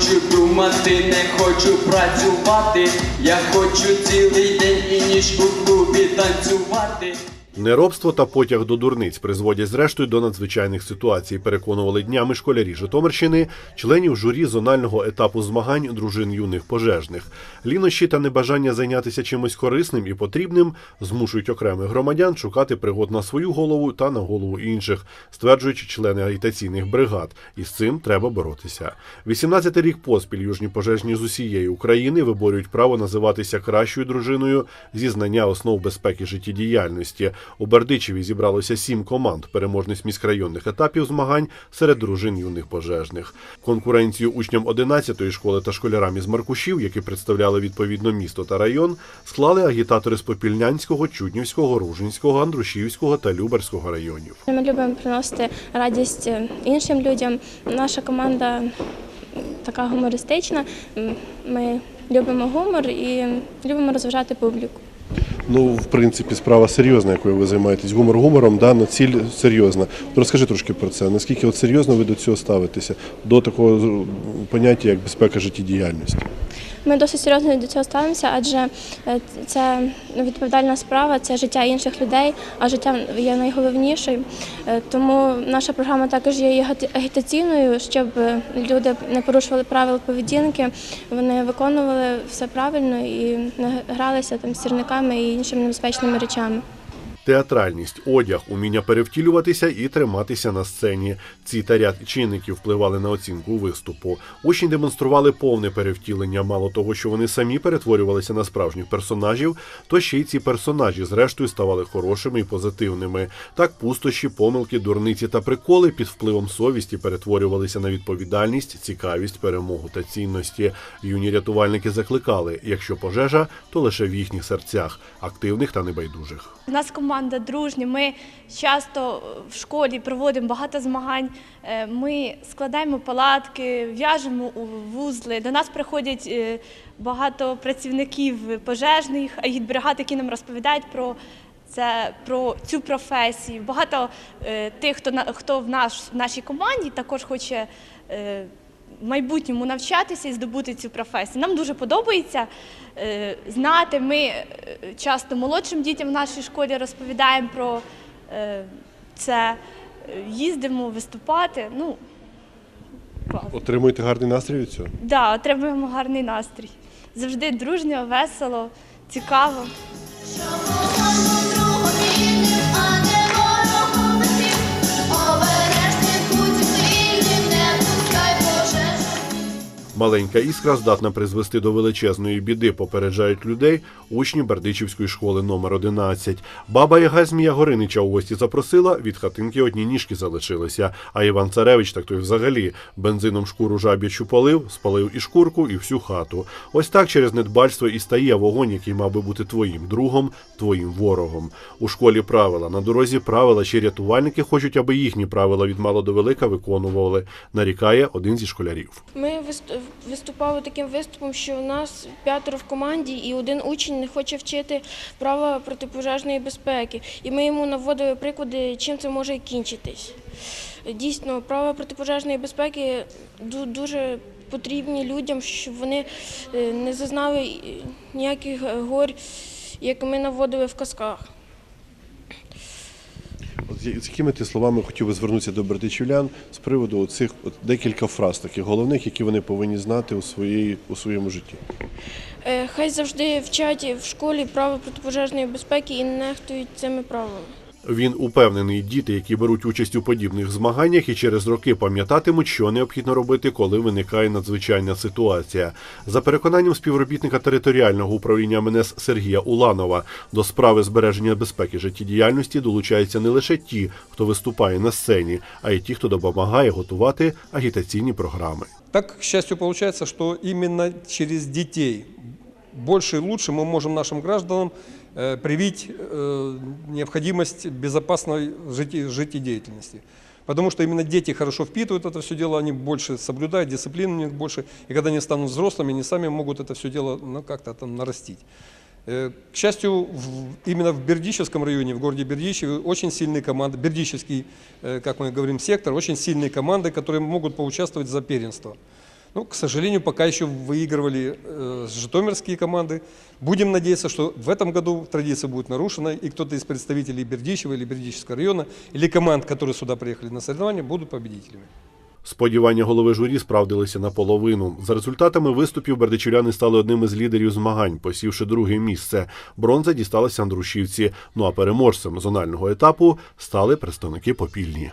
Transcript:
хочу думати, не хочу працювати. Я хочу цілий день і ніж у клубі танцювати. Неробство та потяг до дурниць призводять зрештою до надзвичайних ситуацій. Переконували днями школярі Житомирщини, членів журі зонального етапу змагань дружин юних пожежних. Лінощі та небажання зайнятися чимось корисним і потрібним змушують окремих громадян шукати пригод на свою голову та на голову інших, стверджують члени агітаційних бригад. І з цим треба боротися. 18 рік поспіль южні пожежні з усієї України виборюють право називатися кращою дружиною зі знання основ безпеки життєдіяльності. У Бердичеві зібралося сім команд переможниць міськрайонних етапів змагань серед дружин юних пожежних. Конкуренцію учням 11-ї школи та школярам із Маркушів, які представляли відповідно місто та район, склали агітатори з Попільнянського, Чуднівського, Ружинського, Андрушівського та Люберського районів. Ми любимо приносити радість е, іншим людям. Наша команда така гумористична. Ми любимо гумор і любимо розважати публіку. Ну, в принципі, справа серйозна, якою ви займаєтесь. Гумор гумором, да, но ціль серйозна. Розкажи трошки про це. Наскільки от серйозно ви до цього ставитеся, до такого поняття, як безпека життєдіяльності? Ми досить серйозно до цього ставимося, адже е, це відповідальна справа, це життя інших людей, а життя є найголовнішим. Е, Тому наша програма також є агітаційною, щоб люди не порушували правил поведінки, вони виконували все правильно і не гралися там сірниками і іншими небезпечними речами. Театральність, одяг, уміння перевтілюватися і триматися на сцені. Ці та ряд чинників впливали на оцінку виступу. Учні демонстрували повне перевтілення. Мало того, що вони самі перетворювалися на справжніх персонажів, то ще й ці персонажі, зрештою, ставали хорошими і позитивними. Так пустощі, помилки, дурниці та приколи під впливом совісті перетворювалися на відповідальність, цікавість, перемогу та цінності. Юні рятувальники закликали: якщо пожежа, то лише в їхніх серцях, активних та небайдужих. У нас команда дружня. Ми часто в школі проводимо багато змагань. Е, Ми складаємо палатки, в'яжемо вузли. До нас приходять е, багато працівників пожежних, агітбригад, які нам розповідають про це про цю професію. Багато е, тих, хто хто в наш в нашій команді, також хоче. е, в майбутньому навчатися і здобути цю професію. Нам дуже подобається е, знати. Ми е, часто молодшим дітям в нашій школі розповідаємо про е, це, їздимо виступати. Ну, клас. Отримуєте гарний настрій від цього? Да, отримуємо гарний настрій. Завжди дружньо, весело, цікаво. Маленька іскра здатна призвести до величезної біди, попереджають людей учні Бердичівської школи номер 11. Баба Яга Змія Горинича у гості запросила, від хатинки одні ніжки залишилися. А Іван Царевич, так той взагалі, бензином шкуру жаб'ячу полив, спалив і шкурку, і всю хату. Ось так через недбальство і стає вогонь, який мав би бути твоїм другом, твоїм ворогом. У школі правила, на дорозі правила, ще рятувальники хочуть, аби їхні правила від мала до велика виконували, нарікає один зі школярів. Ми виступали таким виступом, що у нас п'ятеро в команді, і один учень не хоче вчити правила протипожежної безпеки. І ми йому наводили приклади, чим це може кінчитись. Дійсно, правила протипожежної безпеки дуже потрібні людям, щоб вони е, не зазнали е, ніяких е, горь, як ми наводили в казках. З якими ти словами хотів би звернутися до братичівлян з приводу цих декілька фраз таких головних, які вони повинні знати у, своїй, у своєму житті? Е, Хай завжди вчать в школі право протипожежної безпеки і нехтують цими правилами. Він упевнений, діти, які беруть участь у подібних змаганнях, і через роки пам'ятатимуть, що необхідно робити, коли виникає надзвичайна ситуація. За переконанням співробітника територіального управління МНС Сергія Уланова, до справи збереження безпеки життєдіяльності долучаються не лише ті, хто виступає на сцені, а й ті, хто допомагає готувати агітаційні програми. Так, к счастью, получается, что именно через детей больше и лучше мы можем нашим гражданам привить э, необходимость безопасной жити- жизнедеятельности. Потому что именно дети хорошо впитывают это все дело, они больше соблюдают, дисциплина у них больше. И когда они станут взрослыми, они сами могут это все дело ну, как-то там нарастить. Э, К счастью, в- именно в Бердичевском районе, в городе Бердичеве, очень сильные команды, Бердичевский, э, как мы говорим, сектор, очень сильные команды, которые могут поучаствовать за первенство. Ну, к сожалению, пока еще выигрывали э, житомирские команды. Будем надеяться, что в этом году традиция будет нарушена, и кто-то из представителей Бердичева или Бердичевского района, или команд, которые сюда приехали на соревнования, будут победителями. Сподівання голови журі справдилися наполовину. За результатами виступів бердичівляни стали одним із лідерів змагань, посівши друге місце. Бронза дісталася Андрушівці. Ну а переможцем зонального етапу стали представники Попільні.